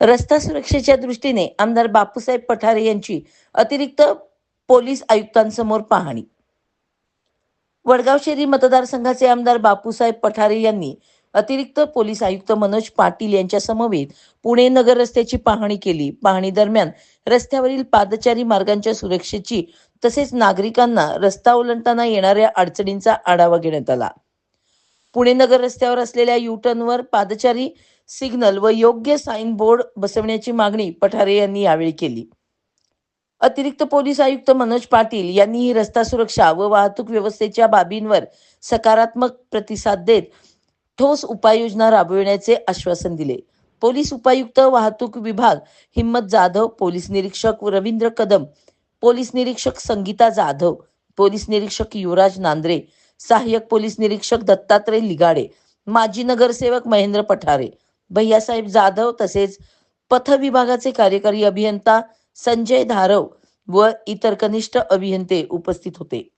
रस्ता सुरक्षेच्या दृष्टीने आमदार बापूसाहेब पठारे यांची अतिरिक्त पोलीस आयुक्तांसमोर पाहणी. वडगाव शेरी मतदारसंघाचे आमदार बापूसाहेब पठारे यांनी अतिरिक्त पोलीस आयुक्त मनोज पाटील यांच्या समवेत पुणे नगर रस्त्याची पाहणी केली. पाहणी दरम्यान रस्त्यावरील पादचारी मार्गांच्या सुरक्षेची तसेच नागरिकांना रस्ता ओलांडताना येणाऱ्या अडचणींचा आढावा घेण्यात आला. पुणे नगर रस्त्यावर असलेल्या युटर्नवर पादचारी सिग्नल व योग्य साईन बोर्ड बसवण्याची मागणी पठारे यांनी यावेळी केली. अतिरिक्त पोलीस आयुक्त मनोज पाटील यांनी ही रस्ता सुरक्षा व वाहतूक व्यवस्थेच्या बाबींवर सकारात्मक प्रतिसाद देत ठोस उपाययोजना राबविण्याचे आश्वासन दिले. पोलीस उपायुक्त वाहतूक विभाग हिम्मत जाधव पोलीस निरीक्षक रवींद्र कदम पोलीस निरीक्षक संगीता जाधव पोलीस निरीक्षक युवराज नांद्रे सहाय्यक पोलीस निरीक्षक दत्तात्रय लिगाडे माजी नगरसेवक महेंद्र पठारे भैयासाहेब जाधव तसेच पथ विभागाचे कार्यकारी अभियंता संजय धारव व इतर कनिष्ठ अभियंते उपस्थित होते.